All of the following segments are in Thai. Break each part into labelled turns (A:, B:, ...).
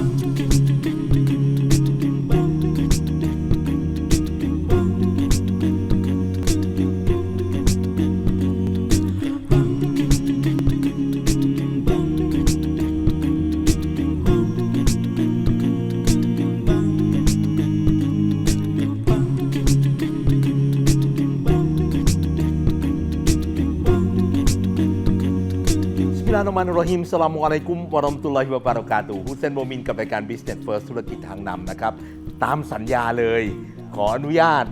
A: can Bismillahirrahmanirrahim Assalamualaikum warahmatullahi wabarakatuh ฮุเซนโมมินกับรายการ Business First ธุรกิจทางนำนะครับ ตามสัญญาเลย ขออนุญาต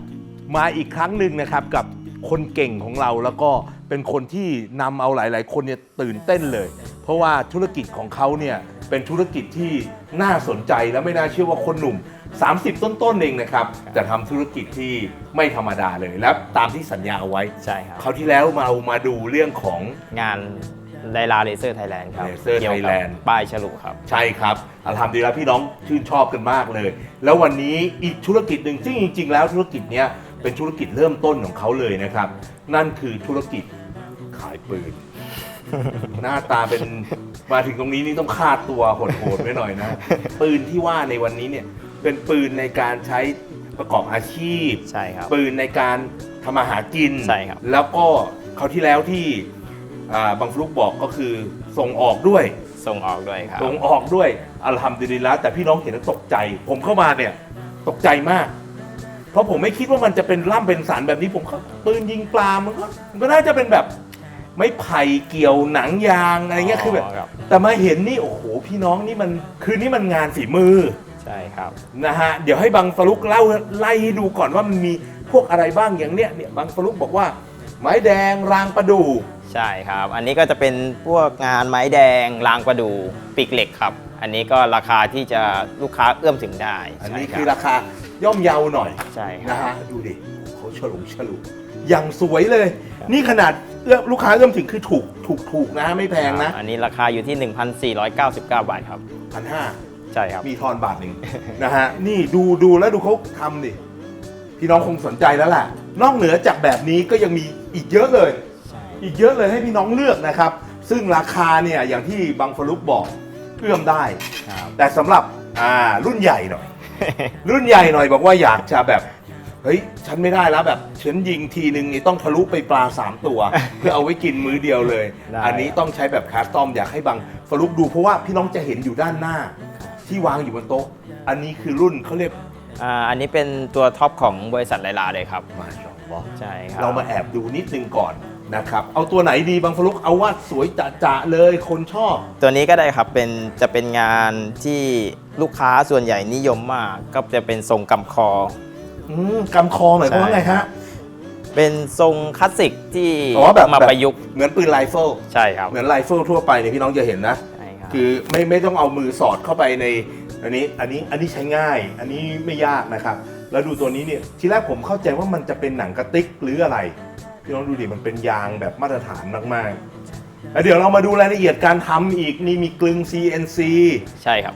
A: มาอีกครั้งหนึ่งนะครับ กับคนเก่งของเราแล้วก็เป็นคนที่นำเอาหลาย ๆ คนเนี่ยตื่นเต้นเลย เพราะว่าธุรกิจของเขาเนี่ยเป็นธุรกิจที่น่าสนใจและไม่น่าเชื่อว่าคนหนุ่ม 30 ต้น ๆ เองนะครับ จะทำธุรกิจที่ไม่ธรรมดาเลย และตามที่สัญญาเอาไว้
B: ใช่ครับ
A: คราวที่แล้วมามาดูเรื่องของ
B: งาน ไดลาเลเซอร์ไทยแลนด์ครับ
A: Laser
B: เกี่ยวกับ
A: Thailand
B: ป้ายฉลุครับ
A: ใช่ครับอัลฮัมดุลิลละพี่น้องชื่นชอบกันมากเลย แล้ววันนี้อีกธุรกิจหนึ่งซึ่งจริง ๆ แล้วธุรกิจเนี้ยเป็นธุรกิจเริ่มต้นของเขาเลยนะครับ นั่นคือธุรกิจขายปืน หน้าตาเป็นมาถึงตรงนี้นี่ต้องคาดตัวโหดๆไว้หน่อยนะ ปืนที่ว่าในวันนี้เนี่ยเป็นปืนในการใช้ประกอบอาชีพ
B: ใช่ครับ
A: ปืนในการทำมาหากิน
B: ใช่ครับ
A: แล้วก็เขาวที่แล้วที่ อ่าบางฟลุกบอกก็คือส่งออกด้วย
B: ส่งออกด้วยครับ
A: ส่งออกด้วยอัลฮัมดุลิลละแต่พี่น้องเห็นแล้วตกใจ ผมเข้ามาเนี่ยตกใจมาก เพราะผมไม่คิดว่ามันจะเป็นล่ำเป็นสารแบบนี้ผมก็ปืนยิงปลามันก็มันก็น่าจะเป็นแบบไม้ไผ่เกี่ยวหนังยางอะไรเงี้ยคือแบบ
B: ครับ
A: แต่มาเห็นนี่โอ้โหพี่น้องนี่มันคือนี่มันงานฝีมือ
B: ใช่ครับ
A: นะฮะเดี๋ยวให้บังฟลุกเล่าไล่ให้ดูก่อนว่ามันมีพวกอะไรบ้างอย่างเนี้ยเนี่ยบังฟลุกบอกว่า ไม้แดงรางประดู่
B: ใช่ครับ อันนี้ก็จะเป็นพวกงานไม้แดงรางประดูปีกเหล็กครับ อันนี้ก็ราคาที่จะลูกค้าเอื้อมถึงได้
A: อันนี้
B: ใช่
A: คือ
B: รับ
A: ราคาย่อมเยาหน่อย
B: ใช่ครั
A: นะ
B: บ
A: ฮะดูดิเขาฉลุฉลุอย่างสวยเลย นี่ขนาดเอื้อมลูกค้าเอื้อมถึงคือถูกถูกถูกนะไม่แพงนะ
B: อันนี้ราคาอยู่ที่ 1,499 บาทครับ
A: พันห้า
B: ใช่ครับ
A: มีทอนบาทหนึ่ง นะฮะนี่ดูดูแล้วดูเขาทำดิพี่น้องคงสนใจแล้วล่ะ นอกเหนือจากแบบนี้ก็ยังมีอีกเยอะเลย
B: ใช่
A: อีกเยอะเลยให้พี่น้องเลือกนะครับ ซึ่งราคาเนี่ยอย่างที่บังฟลุกบอกเอื้อมได้
B: ครับ
A: แต่สำหรับอ่ารุ่นใหญ่หน่อย รุ่นใหญ่หน่อยบอกว่าอยากจะแบบ เฮ้ย ฉันไม่ได้แล้วแบบฉันยิงทีนึงนี่ต้องทะลุไปปลา 3 ตัว เพื่อเอาไว้กินมื้อเดียวเลย
B: ได้
A: อันนี้ต้องใช้แบบคัสตอมอยากให้บังฟลุกดูเพราะว่าพี่น้องจะเห็นอยู่ด้านหน้า ที่วางอยู่บนโต๊ะ อันนี้คือรุ่นเขาเรียก
B: อ่าอันนี้เป็นตัวท็อปของบริษัทไลลาเลยครับ
A: มาชาอัลลอฮ์
B: ใช่ครับ
A: เรามาแอบดูนิดนึงก่อน นะครับ เอาตัวไหนดีบังฟลุกเอาว่าสวยจะๆเลยคนชอบ
B: ตัวนี้ก็ได้ครับเป็นจะเป็นงานที่ลูกค้าส่วนใหญ่นิยมมากก็จะเป็นทรงกำคอ
A: อืมกำคอหมายความว่าไง
B: ใช่ครั
A: ฮะ
B: บเป็นทรงคลาสสิกที่
A: อ๋อแบบ
B: มา
A: แบบ
B: ประยุกต์
A: เหมือนปืนไรเฟิล
B: ใช่ครับ
A: เหมือนไรเฟิลทั่วไปเนี่ยพี่น้องจะเห็นนะ
B: ใช่ครับ
A: คือไม่ไม่ต้องเอามือสอดเข้าไปในอันนี้อันนี้อันนี้ใช้ง่าย อันนี้ไม่ยากนะครับ แล้วดูตัวนี้เนี่ยทีแรกผมเข้าใจว่ามันจะเป็นหนังกระติกหรืออะไร พี่น้องดูดิมันเป็นยางแบบมาตรฐานมากๆแล้วเดี๋ยวเรามาดูรายละเอียดการทำอีกนี่มีกลึง CNC
B: ใช่ครับ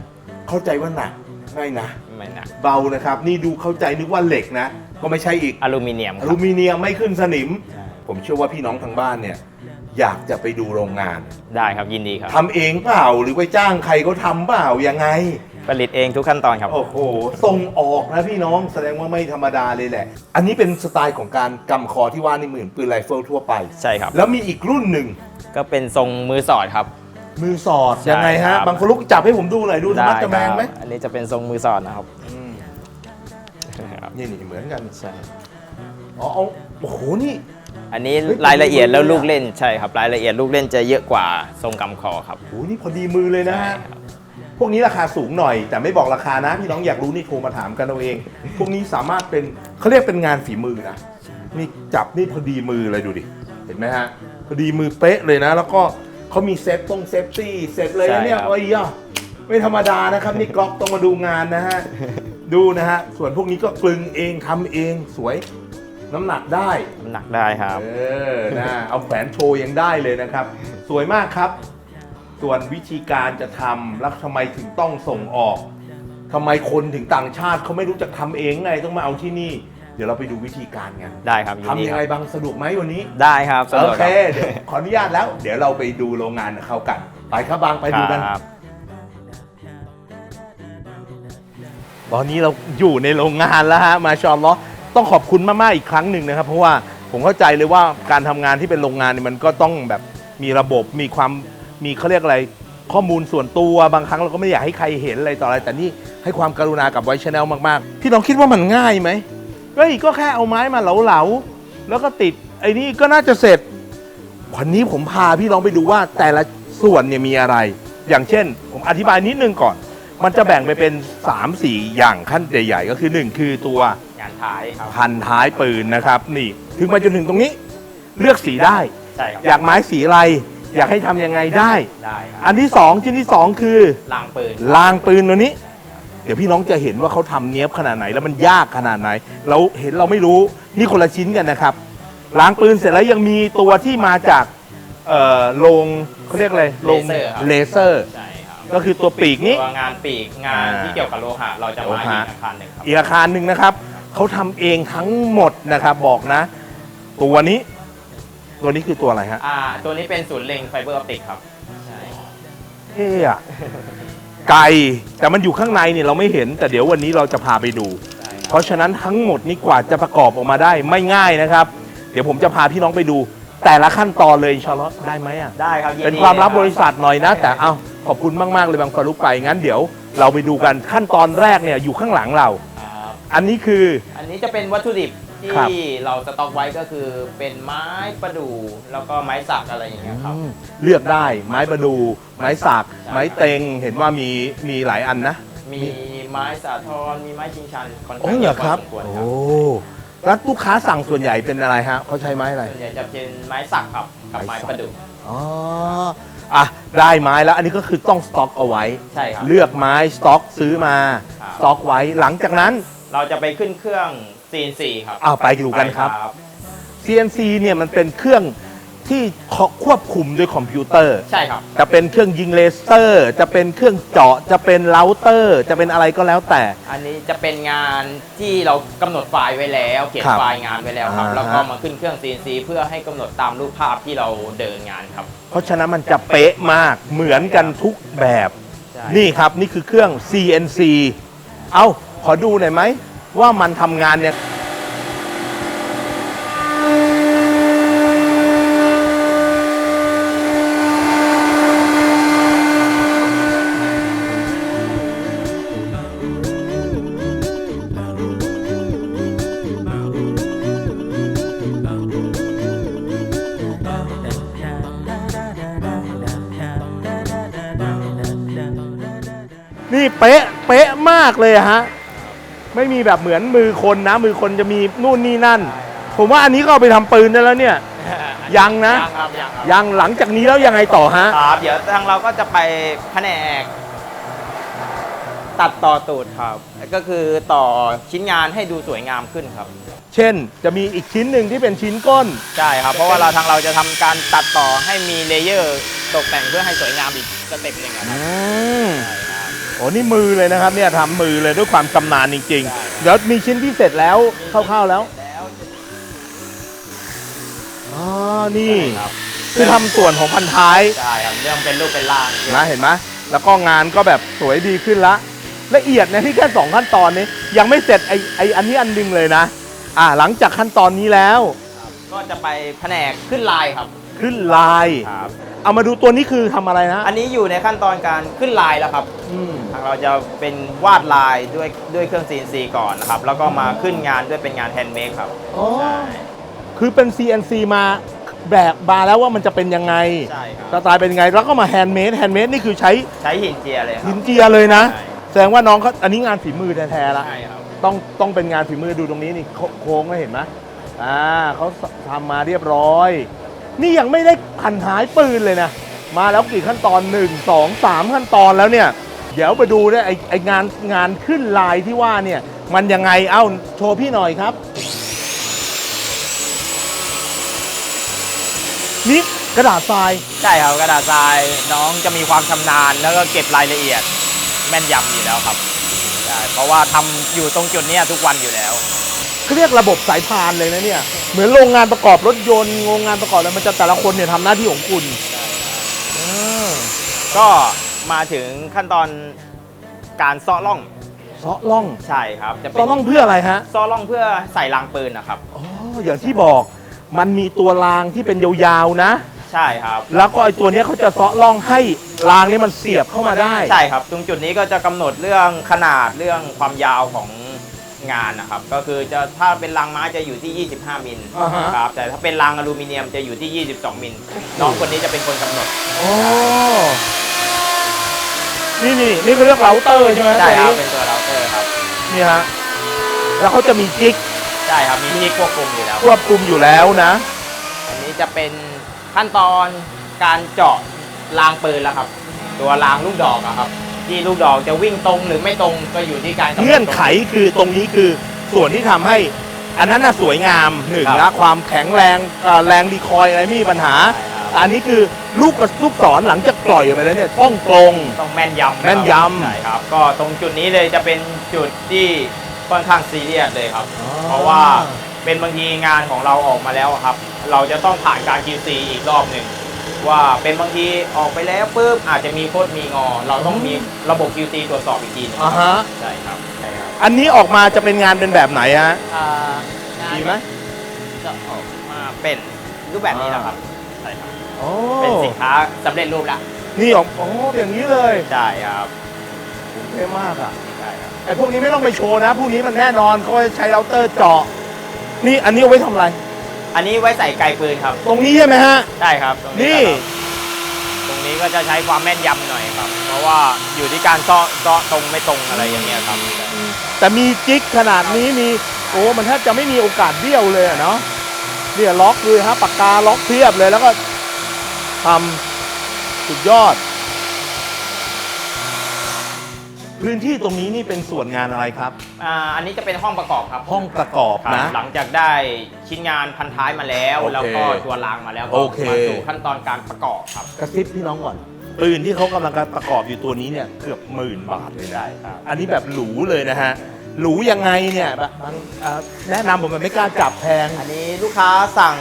A: เข้าใจว่าหนักไม่นะ
B: ไม่หนัก
A: เบานะครับ นี่ดูเข้าใจนึกว่าเหล็กนะ ก็ไม่ใช่อีก
B: อลูมิเนียมค
A: อ
B: รับ
A: ลูมิเนียมไม่ขึ้นสนิม
B: ใช่
A: ผมเชื่อว่าพี่น้องทางบ้านเนี่ย อยากจะไปดูโรงงาน
B: ได้ครับยินดีครับ
A: ทำเองเปล่าหรือไปจ้างใครเขาทำเปล่ายังไง
B: ผลิตเองทุกขั้นตอนครับ
A: โอ้โหส่งออกนะพี่น้องแสดงว่าไม่ธรรมดาเลยแหละ อันนี้เป็นสไตล์ของการกำคอที่ว่านี่เหมือนปืนไรเฟิลทั่วไป
B: ใช่ครับ
A: แล้วมีอีกรุ่นหนึ่ง
B: ก็เป็นทรงมือสอดครับ
A: มือสอด
B: ใช่
A: ยังไงฮะ
B: ครับ
A: บางคนลุกจับให้ผมดูหน่อยดูธรรมะ
B: ได้
A: จะแมงไหม
B: ครับอันนี้จะเป็นทรงมือสอดนะครับ
A: อืม
B: ครับ
A: นี่นี่เหมือนกัน
B: ใช่
A: อ๋อเอาโอ้โหนี่
B: อันนี้
A: เฮ้ย
B: รายละเอียดแล้ว
A: พอดีมือเลยอะ
B: ลูกเล่นใช่ครับ รายละเอียดลูกเล่นจะเยอะกว่าทรงกำคอครับ
A: โอ้โหนี่พอดีมือเลยนะ
B: ใช่
A: ฮะ
B: ครับ
A: พวกนี้ราคาสูงหน่อย แต่ไม่บอกราคานะพี่น้องอยากรู้นี่โทรมาถามกันเอาเอง พวกนี้สามารถเป็นเขาเรียกเป็นงานฝีมือนะนี่จับนี่พอดีมือเลยดูดิเห็นไหมฮะพอดีมือเป๊ะเลยนะ แล้วก็เขามีเซฟตรงเซฟตี้เสร็จเลยนะเนี่ย
B: ใช่ครับ
A: โอ้ยอะไม่ธรรมดานะครับนี่กล็อกต้องมาดูงานนะฮะดูนะฮะส่วนพวกนี้ก็กลึงเองทำเองสวยน้ำหนักได้
B: น้ำหนักได้ครับ
A: เออนะเอาแขวนโชว์ยังได้เลยนะครับ สวยมากครับ ส่วนวิธีการจะทำแล้วทำไมถึงต้องส่งออกทำไมคนถึงต่างชาติเขาไม่รู้จักทำเองไงต้องมาเอาที่นี่ เดี๋ยวเราไปดูวิธีการกัน
B: ได้ครับยิน
A: ทำ
B: ดี
A: ยัง
B: ค
A: ไง
B: รับ
A: บางสะดวกไหมวันนี้
B: ได้ครับสะด
A: โอ
B: วก
A: เค
B: ครับ
A: เดี๋ยวขออนุญาตแล้ว เดี๋ยวเราไปดูโรงงานกับเขากันไปครับบางไปดูกัน
B: ครับ
A: ตอนนี้เราอยู่ในโรงงานแล้วฮะมาชาอัลลอฮ์ต้องขอบคุณมากๆอีกครั้งหนึ่งนะครับ เพราะว่าผมเข้าใจเลยว่าการทำงานที่เป็นโรงงานเนี่ยมันก็ต้องแบบมีระบบมีความ มีเขาเรียกอะไรข้อมูลส่วนตัวบางครั้งเราก็ไม่อยากให้ใครเห็นอะไรต่ออะไร แต่นี่ให้ความกรุณากับไวชแนลมากๆ พี่น้องคิดว่ามันง่ายไหมเฮ้ยก็แค่เอาไม้มาเหลาๆแล้วก็ติดไอ้นี่ก็น่าจะเสร็จ วันนี้ผมพาพี่น้องไปดูว่าแต่ละส่วนเนี่ยมีอะไร อย่างเช่น ผมอธิบายนิดนึงก่อน มันจะแบ่งไปเป็น 3 4 อย่างขั้นใหญ่ๆก็คือ 1 คือตัว
B: งานท้ายครับ
A: พันท้ายปืนนะครับ นี่ ถึงมาจนถึงตรงนี้ เลือกสีได้
B: ใช่ครับ
A: อยากไม้สีอะไร อยากให้ทำยังไงได้
B: ได้ครับ
A: อันที่2ชิ้นที่2คือ
B: ลางปืน
A: รางปืนตัวนี้ เดี๋ยวพี่น้องจะเห็นว่าเขาทำเนี้ยบขนาดไหนแล้วมันยากขนาดไหน เราเห็นเราไม่รู้นี่คนละชิ้นกันนะครับรางปืนเสร็จแล้วยังมีตัวที่มาจากเอ่อโรงเขาเรียกอะไรโรง
B: เลเซอร์ครับ
A: เลเซอร์
B: ใช่ครับ
A: ก็คือตัวปีกนี้
B: ตัวงานปีกงาน
A: อ่า
B: ที่เกี่ยวกับโลหะเราจะ
A: โล
B: มา
A: หะ
B: อีกอาคารหนึ่งครับ
A: อีกอาคารหนึ่งนะครับเขาทำเองทั้งหมดนะครับบอกนะ ตัวนี้ ตัวนี้คือตัวอะไรฮะ
B: อ่า ตัวนี้เป็นศูนย์เล็งไฟเบอร์ออปติกครับใช่
A: เท่อะไก่แต่มันอยู่ข้างในเนี่ยเราไม่เห็น แต่เดี๋ยววันนี้เราจะพาไปดู
B: ใช่ครับ
A: เพราะฉะนั้นทั้งหมดนี้กว่าจะประกอบออกมาได้ไม่ง่ายนะครับ เดี๋ยวผมจะพาพี่น้องไปดู แต่ละขั้นตอนเลยอินชาอัลลอฮ์ได้ไหมอะ
B: ได้ครับยิ
A: เป็น
B: ดี
A: ความลับ
B: ลย
A: บริษัทหน่อยนะ แต่เอาขอบคุณมาก ๆ เลยบางฟารุกไปงั้นเดี๋ยวเราไปดูกันขั้นตอนแรกเนี่ยอยู่ข้างหลังเรา
B: ครับ
A: อันนี้คือ
B: อันนี้จะเป็นวัตถุดิบ ที่
A: ครับ
B: เราสต็อกไว้ก็คือเป็นไม้ประดู่แล้วก็ไม้สักอะไรอย่างเงี้ยครับ
A: อืมเลือกได้ไม้ประดู ไม้สัก
B: ใช่
A: ไม้เต็ง เห็นว่ามีมีหลายอันนะ
B: มีไม้สาทรมีไม้ชิงชันค่อน
A: โอ้
B: ข้าง
A: เห
B: เย
A: รอ
B: อะพ
A: ค
B: อ
A: รับ
B: สมควร
A: โอ้
B: ครับ
A: แล้วลูกค้าสั่งส่วนใหญ่เป็นอะไรฮะเขาใช้ไม้อะไร
B: ส่วนใหญ่จะเป็นไม้สักครับกับ
A: ไม้
B: ไม้
A: สัก
B: ประดู่
A: อ๋ออะได้ไม้แล้วอันนี้ก็คือต้องสต็อกเอาไว้
B: ใช่ครับ
A: เลือกไม้สต็อกซื้อมา
B: ครับ
A: สต็อกไว้หลังจากนั้น
B: เราจะไปขึ้นเครื่อง CNC ครับ
A: อ้าวไปดูกันครับ
B: ไป
A: CNC เนี่ยมันเป็นเครื่องที่ควบคุมด้วยคอมพิวเตอร์
B: ใช่ครับ
A: จะเป็นเครื่องยิงเลเซอร์ จะเป็นเครื่องเจาะ จะเป็นเราเตอร์ จะเป็นอะไรก็แล้วแต่
B: อันนี้จะเป็นงานที่เรากำหนดไฟล์ไว้แล้ว เขียน
A: ครับ
B: ไฟล์งานไว้แล้วครับ
A: อ่าฮะ
B: แล้วก็มาขึ้นเครื่อง CNC เพื่อให้กำหนดตามรูปภาพที่เราเดินงานครับ
A: เพราะฉะนั้นมันจะเป๊ะมาก เหมือนกันทุกแบบ
B: ใช่
A: นี่ครับนี่คือเครื่อง CNC เอาขอดูหน่อยไหม ว่ามันทำงานเนี่ยนี่เป๊ะ เป๊ะมากเลยฮะ ไม่มีแบบเหมือนมือคนนะ มือคนจะมีนู่นนี่นั่น ผมว่าอันนี้ก็เอาไปทำปืนได้แล้วเนี่ย ยังนะ
B: ยังครับยังครับ
A: ยังหลังจากนี้แล้วยังไงต่อฮะ
B: ครับเดี๋ยวทางเราก็จะไปแผนก ตัดต่อตูดครับ ก็คือต่อชิ้นงานให้ดูสวยงามขึ้นครับ
A: เช่น จะมีอีกชิ้นหนึ่งที่เป็นชิ้นก้น
B: ใช่ครับ เพราะว่าเราทางเราจะทำการตัดต่อให้มีเลเยอร์ตกแต่งเพื่อให้สวยงามอีกสเต็ปหนึ่งอะครับ
A: อืม
B: ใช่ครับ
A: โอ้นี่มือเลยนะครับเนี่ยทำมือเลยด้วยความชำนาญจริง
B: ใช่
A: ๆเดี๋ยวมีชิ้นที่เสร็จแล้วคร่าวๆแล้ว
B: แล้ว
A: อ๋อนี่
B: ครับ
A: คือทำส่วนของพันท้าย
B: ใช่ครับเรื่องเป็นรูปเป็นร่าง
A: นะเห็นไหมแล้วก็งานก็แบบสวยดีขึ้นละ ละเอียดนะที่แค่สองขั้นตอนนี้ ยังไม่เสร็จไอไออันนี้อันหนึงเลยนะ อ่าหลังจากขั้นตอนนี้แล้ว
B: ก็จะไปแผนกขึ้นลายครับ
A: ขึ้นลาย
B: ครับ
A: เอามาดูตัวนี้คือทำอะไรนะ
B: อันนี้อยู่ในขั้นตอนการขึ้นลายแล้วครับ
A: อืม
B: ทางเราจะเป็นวาดลายด้วยด้วยเครื่อง CNC ก่อนนะครับ แล้วก็มาขึ้นงานด้วยเป็นงานแฮนด์เมดครับ
A: อ๋อ
B: ใช่
A: คือเป็น CNC มาแบบมาแล้วว่ามันจะเป็นยังไง
B: ใช่
A: ส
B: ครับ
A: ไตล์เป็นยังไงแล้วก็มาแฮนด์เมดแฮนด์เมดนี่คือใช้
B: ใช้หินเจียเลยครั
A: หิ
B: บ
A: นเจียเลยนะ
B: ใช่
A: แสดงว่าน้องเขาอันนี้งานฝีมือแท้ๆละ
B: ใช่ครับ
A: ต้องต้องเป็นงานฝีมือดูตรงนี้นี่โคโค้งนะเห็นไหมอ่าเขาทำมาเรียบร้อย นี่ยังไม่ได้พันท้ายปืนเลยนะ มาแล้วกี่ขั้นตอน 1 2 3 ขั้นตอนแล้วเนี่ย เดี๋ยวไปดูด้วยไอไองานงานขึ้นลายที่ว่าเนี่ย มันยังไงเอ้าโชว์พี่หน่อยครับ นี่กระดาษทราย
B: ใช่ครับกระดาษทรายน้องจะมีความชำนาญแล้วก็เก็บรายละเอียด แม่นยำอยู่แล้วครับใช่เพราะว่าทำอยู่ตรงจุดเนี้ยทุกวันอยู่แล้ว
A: เขาเรียกระบบสายพานเลยนะเนี่ย เหมือนโรงงานประกอบรถยนต์โรงงานประกอบอะไรมันจะแต่ละคนเนี่ยทำหน้าที่ของคุณอืม
B: ก็มาถึงขั้นตอนการเซาะร่อง
A: ซอล่อง
B: ใช่ครับจะ
A: ซ
B: เป็
A: อนล่องเพื่ออะไรฮะ
B: ซอล่องเพื่อใส่รางปืนนะครับ
A: อ๋ออย่างที่บอกมันมีตัวรางที่เป็นยาวๆนะ
B: ใช่ครับ
A: แล้วก็ไอตัวเนี้ยเขาจะเซาะล่องให้รางนี้มันเสียบเข้ามาได้
B: ใช่ครับ ตรงจุดนี้ก็จะกำหนดเรื่องขนาดเรื่องความยาวของ งานนะครับ ก็คือจะถ้าเป็นรางไม้จะอยู่ที่ 25 มิล
A: อ่าฮะ
B: ครับแต่ถ้าเป็นรางอลูมิเนียมจะอยู่ที่ 22 มิลน้องคนนี้จะเป็นคนกำหนด
A: โอ้นี่นี่นี่เขาเรียกเราเตอร์ใช่ไหม
B: ใช่ครับ
A: ตัว
B: เป็นตัวเราเตอร์ครับ
A: นี้นี่ฮะแล้วเขาจะมีจิ๊ก
B: ใช่ครับมีที่ควบคุมอยู่แล้ว
A: ควบคุมอยู่แล้วนะ
B: อันนี้จะเป็นขั้นตอนการเจาะรางปืนแล้วครับ ตัวรางลูกดอกอะครับ ที่ลูกดอกจะวิ่งตรงหรือไม่ตรงก็อยู่ที่การกำหด
A: เงื่อนไขคือตรงนี้คือส่วนที่ทำให้ อันนั้นน่ะสวยงามหนึ่ง
B: ครับ
A: นะความแข็งแรงเอ่อแรงดีคอยอะไรไม่มีปัญหา
B: ใช่ครับ
A: อันนี้คือลูกกระลูกศรหลังจากปล่อยออกไปแล้วเนี่ยต้องตรง
B: ต้องแม่นยำะครับ
A: แม่นยำ
B: ใช่ครับ ก็ตรงจุดนี้เลยจะเป็นจุดที่ค่อนข้างซีเรียสเลยครับ
A: อ๋อ
B: เพราะว่าเป็นบางทีงานของเราออกมาแล้วอะครับ เราจะต้องผ่านการ QC อีกรอบหนึ่ง ว่าเป็นบางทีออกไปแล้วปุ๊บอาจจะมีโคตรมีงอ เราต้องมีระบบ QC ตรวจสอบอีกทีหนึง
A: อ่าฮะ
B: ใช่ครับใช่ครับ
A: อันนี้ออกมาจะเป็นงานเป็นแบบไหนฮะ
B: อ่างาน
A: ดีไหม
B: จะออกมาเป็นรูปแบบนี้แหละครับใช่ครับ
A: โอ้
B: เป็นสินค้าสำเร็จรูปแล้ว
A: นี่ออกโอ้อย่างนี้เลย
B: ใช่ครับ
A: เท่มากอะ
B: ใช่ครับ
A: ไอ้พวกนี้ไม่ต้องไปโชว์นะ พวกนี้มันแน่นอนเขาใช้เราเตอร์เจาะนี่อันนี้เอาไว้ทำอะไร
B: อันนี้ไว้ใส่ไกลปืนครับ
A: ตรงนี้ใช่ไหมฮะ
B: ใช่ครับตรง
A: นี่
B: แหละครับตรงนี้ก็จะใช้ความแม่นยำหน่อยครับ เพราะว่าอยู่ที่การเซาะเซาะตรงไม่ตรงอะไรอย่างเงี้ยครับ
A: แต่มีจิ๊กขนาดนี้มีโอ้มันแทบจะไม่มีโอกาสเบี้ยวเลยอะเนาะเนี่ยล็อกเลยฮะปากกาล็อกเทียบเลยแล้วก็ทำสุดยอด พื้นที่ตรงนี้นี่เป็นส่วนงานอะไรครับ
B: อ่าอันนี้จะเป็นห้องประกอบครับ
A: ห้องประกอบ
B: ครับ
A: นะ
B: หลังจากได้ชิ้นงานพันท้ายมาแล้ว
A: โอเค
B: แล้วก็ตัวรางมาแล้วก็
A: โอเค
B: มาสู่ขั้นตอนการประกอบครับ
A: กระซิบพี่น้องก่อนปืนที่เขากำลังประกอบอยู่ตัวนี้เนี่ยเกือบหมื่นบาทเลยนะ
B: ได้ครับ
A: อันนี้แบบหรูเลยนะฮะหรูยังไงเนี่ยแบบมันเอ่อแนะนำผมมันไม่กล้าจับแพง
B: อันนี้ลูกค้าสั่ง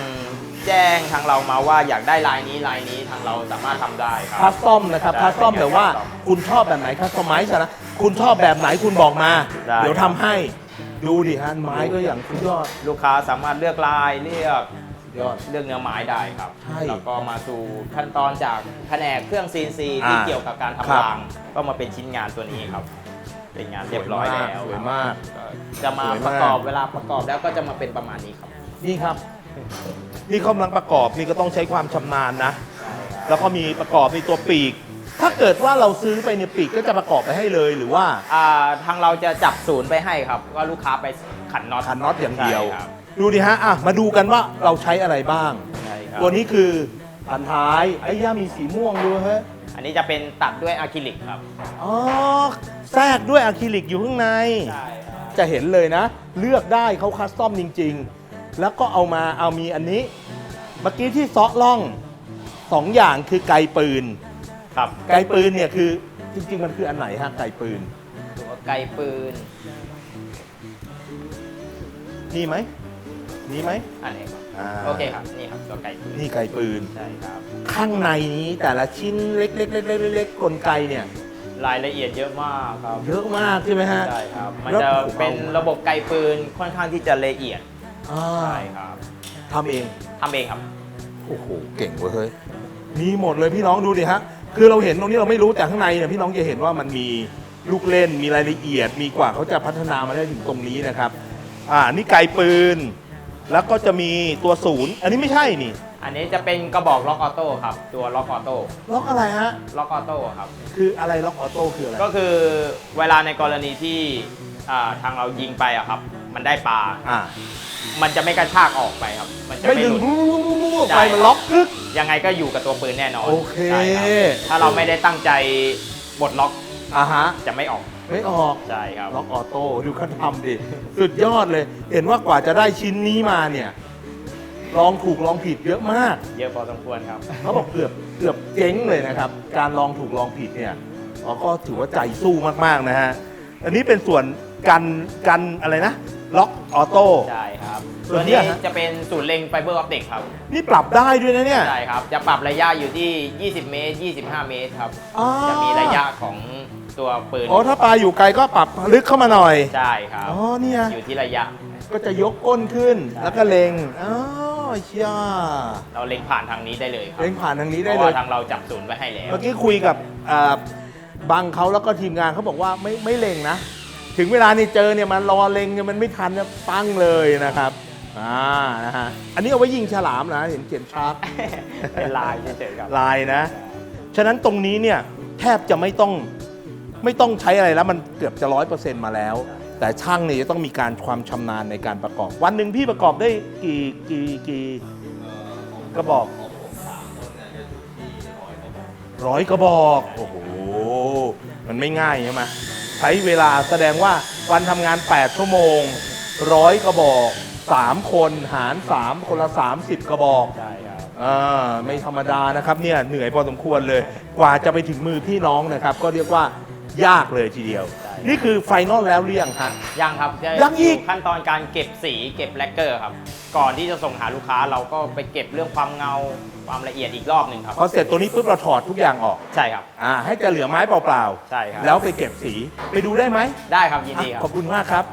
B: แจ้งทางเรามาว่าอยากได้ลายนี้ลายนี้ทางเราสามารถทำได้ค
A: คั
B: รับ
A: สตอมนะครับ
B: ได้
A: คัสตอม
B: เป็น
A: แต่ว่า
B: custom
A: คุณชอบแบบไหนคัสตอมไมซ์นะคุณชอบแบบไหนคุณบอกมา
B: ได้
A: เดี๋ยวทำให้ ดูดิฮะไม้ก็อย่างสุดยอด
B: ลูกค้าสามารถเลือกลายเลือก
A: สุดยอด
B: เลือกเนื้อไม้ได้ครับ
A: ใช่
B: แล้วก็มาสู่ขั้นตอนจากแผนกเครื่อง CNC ที่
A: อ่า
B: เกี่ยวกับการ
A: ครั
B: ทำ
A: บ
B: ราง ก็มาเป็นชิ้นงานตัวนี้ครับ เป็นงานเรียบร้อยแล้ว
A: สวยมาก
B: ก็จะมา
A: สวยมาก
B: ประกอบเวลาประกอบแล้วก็จะมาเป็นประมาณนี้ครับ
A: นี่ครับ นี่กำลังประกอบนี่ก็ต้องใช้ความชำนาญนะ แล้วก็มีประกอบในตัวปีก ถ้าเกิดว่าเราซื้อไปในยปีกก็จะประกอบไปให้เลยหรือว่า
B: อ่าทางเราจะจับศูนย์ไปให้ครับว่าลูกค้าไปขันน็อต
A: ขันน็อตอย่างเดียว
B: ใช่ครับ
A: ดูดิฮะ อะ มาดูกันว่าเราใช้อะไรบ้าง
B: ใช่ครับ
A: ตัวนี้คือพันท้ายไอ้ย่ามีสีม่วงด้วยเฮ้ย
B: อันนี้จะเป็นตัดด้วยอะคริลิกครับ
A: อ๋อแทรกด้วยอะคริลิกอยู่ข้างใน
B: ใช่ครับ
A: จะเห็นเลยนะ เลือกได้เขาคัสตอมจริง ๆ แล้วก็เอามาเอามีอันนี้ เมื่อกี้ที่เซาะล่องสองอย่างคือไกปืน
B: ครับ
A: ไกปืนเนี่ยคือจริง ๆ มันคืออันไหนฮะไกปืน
B: ตัวไกลปืน
A: นี่ไหมนี่ไหม
B: อันนี้ครับ
A: อ่า
B: โอเคครับ นี่ครับตัวไกลปืน
A: นี่ไกปืน
B: ใช่ครับ
A: ข้างในนี้แต่ละชิ้นเล็กๆๆๆๆๆกลไกเนี่ย
B: รายละเอียดเยอะมากครับ
A: เยอะมากใช่ไหมฮะ
B: ใช่ครับ มัน
A: แล้ว
B: จะ
A: ผมเอา
B: เป็นระบบไกลปืนค่อนข้างที่จะละเอียด
A: อ่า
B: ใช่ครับ
A: ทำเอง
B: ทำเองครับ
A: โอ้โห เก่งเว้ยเฮ้ย มีหมดเลยพี่น้องดูดิฮะ คือเราเห็นตรงนี้เราไม่รู้แต่ข้างในเนี่ยพี่น้องจะเห็นว่ามันมีลูกเล่นมีรายละเอียด มีกว่าเขาจะพัฒนามาได้ถึงตรงนี้นะครับ อ่า นี่ไกลปืน แล้วก็จะมีตัวศูนย์ อันนี้ไม่ใช่นี่
B: อันนี้จะเป็นกระบอกล็อกออโต้ครับ ตัวล็อกออโต้
A: ล็อกอะไรฮะ
B: ล็อกออโต้ครับ
A: คืออะไรล็อกออโต้คืออะไร
B: ก็คือเวลาในกรณีที่อ่าทางเรายิงไปอะครับ มันได้ปลา
A: อ่า
B: มันจะไม่กระชากออกไปครับ มันจะ
A: ไม่
B: ไม่
A: ดึ
B: ห
A: ง
B: ลุด
A: ไปมันล็อกกึก
B: ยังไงก็อยู่กับตัวปืนแน่นอน
A: โอเค
B: ใช่รับถ้าเราไม่ได้ตั้งใจบดล็อก
A: อ่าฮะ
B: จะไม่ออก
A: ไม่ออก
B: ใช่ครับ
A: ล็อกออโต้ดูเขาทำดิ สุดยอดเลย เห็นว่ากว่าจะได้ชิ้นนี้มาเนี่ย ลองถูกลองผิดเยอะมาก
B: เยอะพอสมควรครับ
A: เขาบอกเกือบเกือบเจ๊งเลยนะครับ การลองถูกลองผิดเนี่ยอ๋อก็ถือว่าใจสู้มาก ๆ นะฮะ อันนี้เป็นส่วนกันกันอะไรนะ ล็อกออโต้
B: ใช่ครับ
A: ส่
B: ตัววน
A: เนี้
B: นี้
A: ยฮะ
B: จะเป็นศูนย์เล็งไฟเบอร์ออปติกครับ
A: นี่ปรับได้ด้วยนะเนี่ย
B: ใช่ครับจะปรับระยะอยู่ที่ 20 เมตร 25 เมตรครับ
A: อ๋อ
B: จะมีระยะของตัวปืน
A: อ๋อถ้าปลาอยู่ไกลก็ปรับลึกเข้ามาหน่อย
B: ใช่ครับ
A: อ๋อเนี่ย
B: อยู่ที่ระยะ
A: ก็จะยกก้นขึ้นแล้วก็เล็งอ๋อเชี่ย
B: เราเล็งผ่านทางนี้ได้เลยครับ
A: เล็งผ่านทางนี้
B: เพ
A: ได้
B: ราะ
A: เล
B: ว่าย ทางเราจับศูนย์ไว้ให้แล้ว
A: เมื่อกี้คุยกับอ่าบังเขาแล้วก็ทีมงานเขาบอกว่าไม่ไม่เล็งนะ ถึงเวลานี่เจอเนี่ยมันรอเล็งเนี่ยมันไม่ทันเนี่ยปั้งเลยนะครับอ่านะฮะอันนี้เอาไว้ยิงฉลามนะเห็นเขียนชาร์ป
B: เป็นลายเฉยๆครับ
A: ลายนะ ฉะนั้นตรงนี้เนี่ยแทบจะไม่ต้องไม่ต้องใช้อะไรแล้วมันเกือบจะร้อยเปอร์เซ็นต์มาแล้ว แต่ช่างเนี่ยจะต้องมีการความชำนาญในการประกอบ วันหนึ่งพี่ประกอบได้กี่กี่กี่กระบอกร้อยกระบอก โอ้โห มันไม่ง่ายใช่ไหม ใช้เวลาแสดงว่าวันทำงาน 8 ชั่วโมงร้อยกระบอก 3 คนหาร 3 คนละ 30 กระบอก
B: ใช่ครับ
A: อ่าไม่ธรรมดานะครับเนี่ยเหนื่อยพอสมควรเลย กว่าจะไปถึงมือพี่น้องนะครับ ก็เรียกว่ายากเลยทีเดียว
B: ใช่
A: นี่คือไฟนอลแล้วหรือยังฮะ
B: ยังครับจะ
A: ยังอีก
B: ขั้นตอนการเก็บสีเก็บแลกเกอร์ครับ ก่อนที่จะส่งหาลูกค้าเราก็ไปเก็บเรื่องความเงาความละเอียดอีกรอบหนึ่งครับ
A: พอเสร็จตัวนี้ปุ๊บเราถอดทุกอย่างออก
B: ใช่ครับ
A: อ่าให้จะเหลือไม้เปล่า
B: ใช่ครับ
A: ๆแล้วไปเก็บสีไปดูได้ไหม
B: ได้ครับยินดีค
A: อะ
B: รับ
A: ขอบคุณมากครับ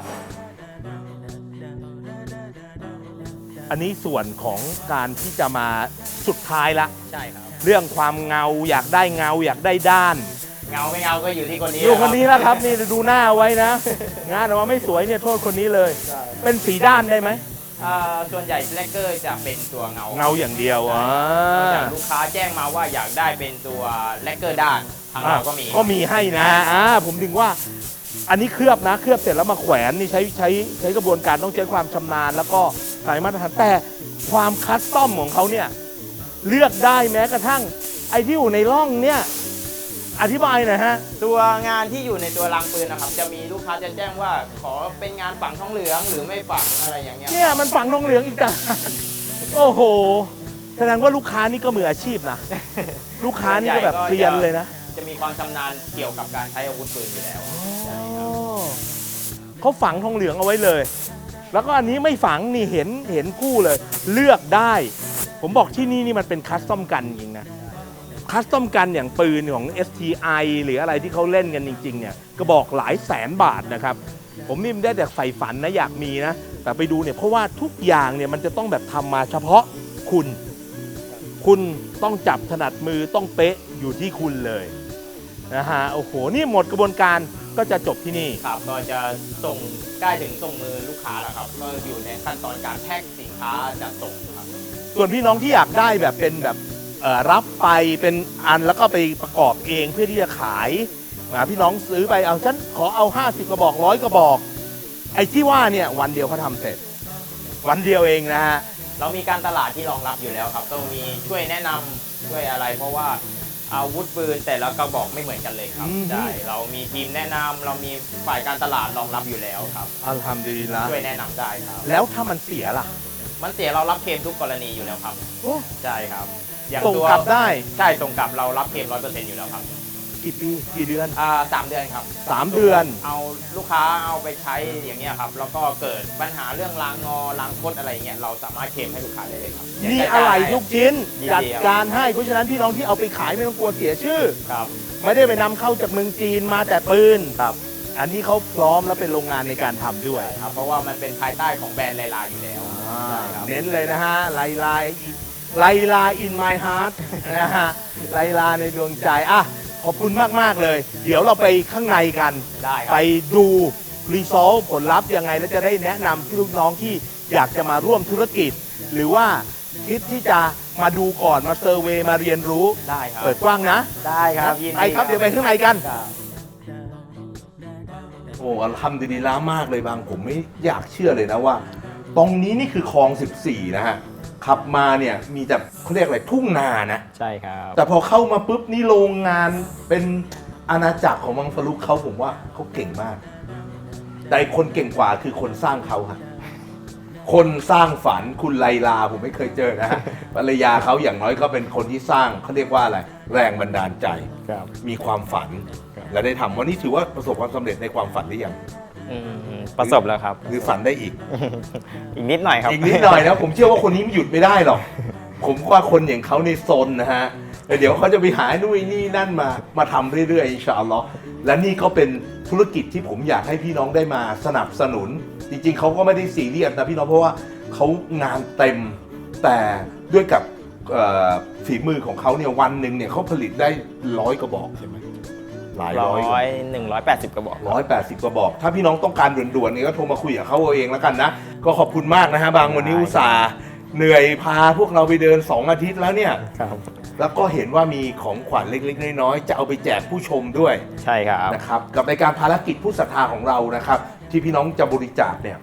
A: อันนี้ส่วนของการที่จะมาสุดท้ายละ
B: ใช่ครับ
A: เรื่องความเงาอยากได้เงาอยากได้ด้าน
B: เงาไม่เงาก็อยู่ที่คนนี้
A: ดูคนนี้
B: แห
A: แล้วครับนี่ดูหน้าไว้นะ งานออกมาไม่สวยเนี่ยโทษคนนี้เลย เป็นสีด้านได้ไหม
B: อ่าส่วนใหญ่แลกเกอร์จะเป็นตัวเงา
A: เงาอย่างเดียวอ่า
B: จากลูกค้าแจ้งมาว่าอยากได้เป็นตัวแลกเกอร์ด้านทางเราก็มี
A: ก็มีให้นะอ่าผมถึงว่าอันนี้เคลือบนะเคลือบเสร็จแล้วมาแขวนนี่ใช้ใช้ใช้กระบวนการต้องใช้ความชำนาญ แล้วก็สายมาตรฐานแต่ความคัสตอมของเขาเนี่ยเลือกได้แม้กระทั่งไอ้ที่อยู่ในร่องเนี่ย อธิบายหน่อยฮะ
B: ตัวงานที่อยู่ในตัวรังปืนนะครับ จะมีลูกค้าจะแจ้งว่าขอเป็นงานฝังทองเหลืองหรือไม่ฝังอะไรอย่างเงี้ย
A: เนี่ยมันฝังทองเหลืองอีกต่างหากโอ้โห แสดงว่าลูกค้านี่ก็มืออาชีพนะ ลูกค้านี่ก็แบบเรียนเลยนะ
B: จะมีความชำนาญเกี่ยวกับการใช้อาวุธปืนอยู่แล้ว
A: เขาฝังทองเหลืองเอาไว้เลย แล้วก็อันนี้ไม่ฝังนี่เห็นเห็นคู่เลย เลือกได้ ผมบอกที่นี่นี่มันเป็นคัสตอมกันจริงนะ คัสตอมกันอย่างปืนของ STI หรืออะไรที่เขาเล่นกันจริงๆเนี่ยก็บอกหลายแสนบาทนะครับ ผมนี่ได้แต่ใฝ่ฝันนะอยากมีนะ แต่ไปดูเนี่ยเพราะว่าทุกอย่างเนี่ยมันจะต้องแบบทำมาเฉพาะคุณ คุณต้องจับถนัดมือต้องเป๊ะอยู่ที่คุณเลยนะฮะโอ้โหนี่หมดกระบวนการก็จะจบที่นี่
B: ครับก็จะส่งใกล้ถึงส่งมือลูกค้าแล้วครับ ก็อยู่ในขั้นตอนการแพ็คสินค้าจัดส่งครับ
A: ส่วนพี่น้องที่อยากได้แบบเป็นแบบเอ่อ รับไปเป็นอันแล้วก็ไปประกอบเองเพื่อที่จะขายนะพี่น้องซื้อไปเอาฉันขอเอา 50 กระบอกร้อยกระบอก ไอ้ที่ว่าเนี่ยวันเดียวเขาทำเสร็จ วันเดียวเองนะฮะ
B: เรามีการตลาดที่รองรับอยู่แล้วครับต้องมีช่วยแนะนำช่วยอะไร เพราะว่าอาวุธปืนแต่ละกระบอกไม่เหมือนกันเลยครับ
A: อืม
B: ใช่เรามีทีมแนะนำเรามีฝ่ายการตลาดรองรับอยู่แล้วครับ
A: อัลฮัมดุลิลละ
B: ช่วยแนะนำได้ครับ
A: แล้วถ้ามันเสียล่ะ
B: มันเสียเรารับเคลมทุกกรณีอยู่แล้วครับ
A: โอ้
B: ใช่ครับ อย่าง
A: ส่ง
B: ตัว
A: กลับได้
B: ใช่ส่งกลับเรารับเคลมร้อยเปอร์เซ็นต์อยู่แล้วครับ
A: กี่ปีกี่เดือน
B: อ่าสามเดือนครับ
A: สามเดือน
B: เอาลูกค้าเอาไปใช้อย่างเงี้ยครับ แล้วก็เกิดปัญหาเรื่องรางงอรางคดอะไรเงี้ยเราสามารถเคลมให้ลูกค้าได้เลยครับ
A: มีอะไรทุกชิ้น
B: ยิน
A: จัด
B: ดีครับ
A: การให้เพราะฉะนั้นพี่น้องที่เอาไปขายไม่ต้องกลัวเสียชื่อ
B: ครับ
A: ไม่ได้ไปนำเข้าจากเมืองจีนมาแต่ปืน
B: ครับ
A: อันนี้เขาพร้อมและเป็นโรงงานในการทำด้วย
B: ครับเพราะว่ามันเป็นภายใต้ของแบรนด์ไลลาอยู่แล้วใช่ครับ
A: เน้นเลยนะฮะไลลา ไลลา in my heart นะฮะไลลาในดวงใจอะขอบคุณมาก ๆ เลย เดี๋ยวเราไปข้างในกัน
B: ได้ครั
A: ไป
B: บ
A: ดูรีซอลผลลัพธ์ยังไง แล้วจะได้แนะนำลูกน้องที่อยากจะมาร่วมธุรกิจ หรือว่าคิดที่จะมาดูก่อนมาเซอร์เวย์มาเรียนรู้
B: ได้ครับ
A: เปิดกว้างนะ
B: ได้ครับยินดี
A: ไปครับเดี๋ยวไปข้างในกัน
B: ครับ
A: โอ้ทำดีล้ามากเลยบางผมไม่อยากเชื่อเลยนะว่า ตรงนี้นี่คือคลอง 14 นะฮะ ขับมาเนี่ยมีแต่เขาเรียกอะไรทุ่งนานะ
B: ใช่ครับ
A: แต่พอเข้ามาปุ๊บนี่โรงงานเป็นอาณาจักรของมังฟารุกเขาผมว่าเขาเก่งมาก แต่คนเก่งกว่าคือคนสร้างเขาครับคนสร้างฝันคุณไลลาผมไม่เคยเจอนะฮะภรรยาเขาอย่างน้อยก็เป็นคนที่สร้างเขาเรียกว่าอะไรแรงบันดาลใจ
B: ครับ
A: มีความฝัน
B: ครับ
A: และได้ทำวันนี้ถือว่าประสบความสำเร็จในความฝันหรือยัง
B: ประสบแล้วครับ
A: หรือฝันได้อีก
B: อีกนิดหน่อยครับ
A: อีกนิดหน่อยนะ ผมเชื่อว่าคนนี้หยุดไม่ได้หรอก ผมว่าคนอย่างเขาในโซนนะฮะแต่เดี๋ยวเขาจะไปหานู่นนี่นั่นมามาทำเรื่อยๆอินชาอัลลอฮ์และนี่ก็เป็นธุรกิจที่ผมอยากให้พี่น้องได้มาสนับสนุน จริงๆเขาก็ไม่ได้ซีเรียสนะพี่น้องเพราะว่าเขางานเต็มแต่ด้วยกับเอ่อฝีมือของเขาเนี่ยวันหนึ่งเนี่ยเขาผลิตได้ร้อยกระบอกใช่ไหม หลาย
B: ร้
A: ร้อยกระบอก
B: อยหนึ่งร้อยแปดสิบกระบอก
A: ร้อยแปดสิบกระบอก ถ้าพี่น้องต้องการด่วนๆนี่ก็โทรมาคุยกับเขาเอาเองแล้วกันนะ ก็ขอบคุณมากนะฮะบางวันนี้อุตส่าห์เหนื่อยพาพวกเราไปเดิน 2 อาทิตย์แล้วเนี่ย
B: ครับ
A: แล้วก็เห็นว่ามีของขวัญเล็กๆ น้อยๆจะเอาไปแจกผู้ชมด้วย
B: ใช่ครับ
A: นะครับกับรายการภารกิจผู้ศรัทธาของเรานะครับ ที่พี่น้องจะบริจาคเนี่ย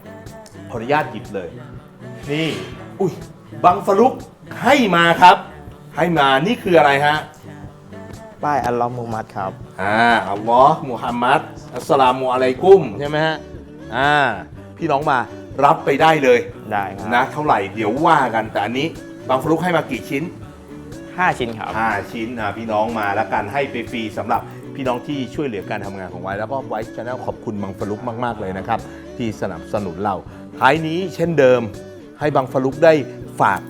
A: ขออนุญาตหยิบเลย นี่ อุ้ยบังฟลุกให้มาครับ ให้มานี่คืออะไรฮะ
B: ป้ายอัลลอฮ์มูฮัมมัดครับ
A: อ่าอัลลอฮ์มุฮัมมัดอัสสลามุอะลัยกุมใช่ไหมฮะอ่าพี่น้องมารับไปได้เลย
B: ได้ครับ
A: นะเท่าไหร่เดี๋ยวว่ากันแต่อันนี้บางฟลุกให้มากี่ชิ้น
B: ห้าชิ้นครับ
A: 5 ชิ้นอะพี่น้องมาแล้วกันให้ฟรีๆสำหรับพี่น้องที่ช่วยเหลือการทำงานของไว้ แล้วก็ไว้ชาแนลขอบคุณบางฟลุกมาก ๆ เลยนะครับ ที่สนับสนุนเราท้ายนี้เช่นเดิมให้บางฟลุกได้ฝาก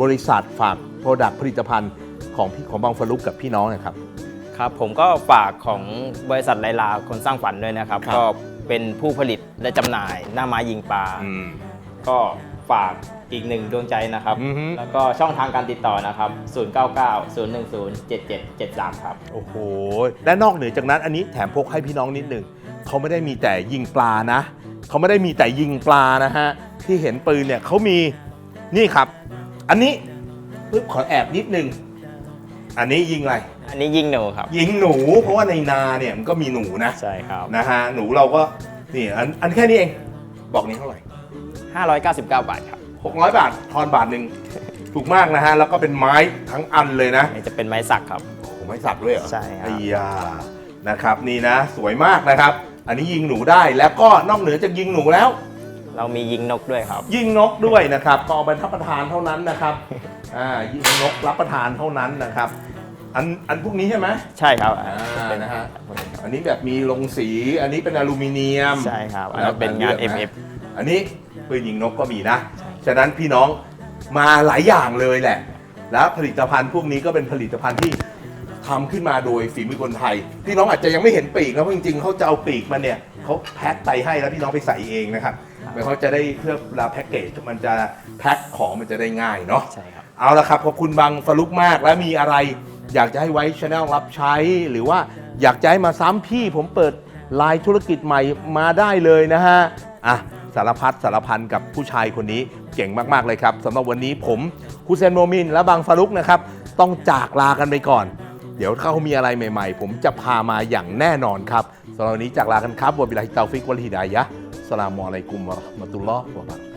A: บริษัทฝากโปรดักต์ผลิตภัณฑ์ ของพี่ของบางฟลุกกับพี่น้องหนะครับ
B: ครับผมก็ฝากของบริษัทไลลาคนสร้างฝันด้วยนะครับ
A: ครับ
B: ก็เป็นผู้ผลิตและจำหน่ายหน้าไม้ยิงปลา
A: อืม
B: ก็ฝากอีกหนึ่งดวงใจนะครับ
A: อือฮึ
B: แล้วก็ช่องทางการติดต่อนะครับ 099 010 7773 ครับ
A: โอ้โห และนอกเหนือจากนั้นอันนี้แถมพกให้พี่น้องนิดหนึ่งเขาไม่ได้มีแต่ยิงปลานะ เขาไม่ได้มีแต่ยิงปลานะฮะ ที่เห็นปืนเนี่ยเขามีนี่ครับ อันนี้ปึ๊บขอแอบนิดหนึ่ง อันนี้ยิงอะไร
B: อันนี้ยิงหนูครับ
A: ยิงหนูเพราะว่าในนาเนี่ยมันก็มีหนูนะ
B: ใช่ครับ
A: นะฮะหนูเราก็นี่อันอันแค่นี้เอง บอกนี้เท่าไหร่
B: 599 บาทครับ
A: 600 บาททอนบาทหนึ่งถูกมากนะฮะ แล้วก็เป็นไม้ทั้งอันเลยนะ
B: อันนี้จะเป็นไม้สักครับ
A: โอ้โหไม่สักด้วยเหรอ
B: ใช่ครับ
A: ไอ้ยานะครับนี่นะ สวยมากนะครับ อันนี้ยิงหนูได้แล้วก็นอกเหนือจากยิงหนูแล้ว
B: เรามียิงนกด้วยครับ
A: ยิงนกด้วยนะครับก็เอาไปรับประทานเท่านั้นนะครับ อ่ายิงนกรับประทานเท่านั้นนะครับ อันอันพวกนี้ใช่ไหม
B: ใช่ครับ
A: อ่า
B: เป็น
A: นะฮะอันนี้แบบมีลงสีอันนี้เป็นอลูมิเนียม
B: ใช่ครับอันนั้นเป็นงาน
A: แล้วแต่เลือกนะ
B: MF
A: อันนี้ปืนยิงนกก็มีนะ ฉะนั้นพี่น้องมาหลายอย่างเลยแหละ แล้วผลิตภัณฑ์พวกนี้ก็เป็นผลิตภัณฑ์ที่ทำขึ้นมาโดยฝีมือคนไทย พี่น้องอาจจะยังไม่เห็นปีกนะเพราะจริงๆเขาจะเอาปีกมันเนี่ยเขาแพ็คไปให้แล้วพี่น้องไปใส่เองนะครับแล้วเขาจะได้เพื่อเวลาแพ็กเกจมันจะแพ็คของมันจะได้ง่ายเนาะ
B: ใช่ครับ
A: เอาละครับขอบคุณบังฟลุกมากแล้วมีอะไร อยากจะให้ไว้ช anel รับใช้ หรือว่าอยากจะให้มาซ้ำพี่ผมเปิดไลน์ธุรกิจใหม่มาได้เลยนะฮะอะสารพัดสารพันกับผู้ชายคนนี้เก่งมาก ๆ เลยครับสำหรับวันนี้ผมฮุเซนโมมิน และบังฟลุกนะครับ ต้องจากลากันไปก่อน เดี๋ยวเขามีอะไรใหม่ ๆ ผมจะพามาอย่างแน่นอนครับสำหรับวันนี้จากลากันครับวบิลลาฮิตาฟิกวะลฮิดายะฮ์อัสลามุอะลัยกุมวะราะห์มะตุลลอฮ์วะบะเราะกาตุฮ์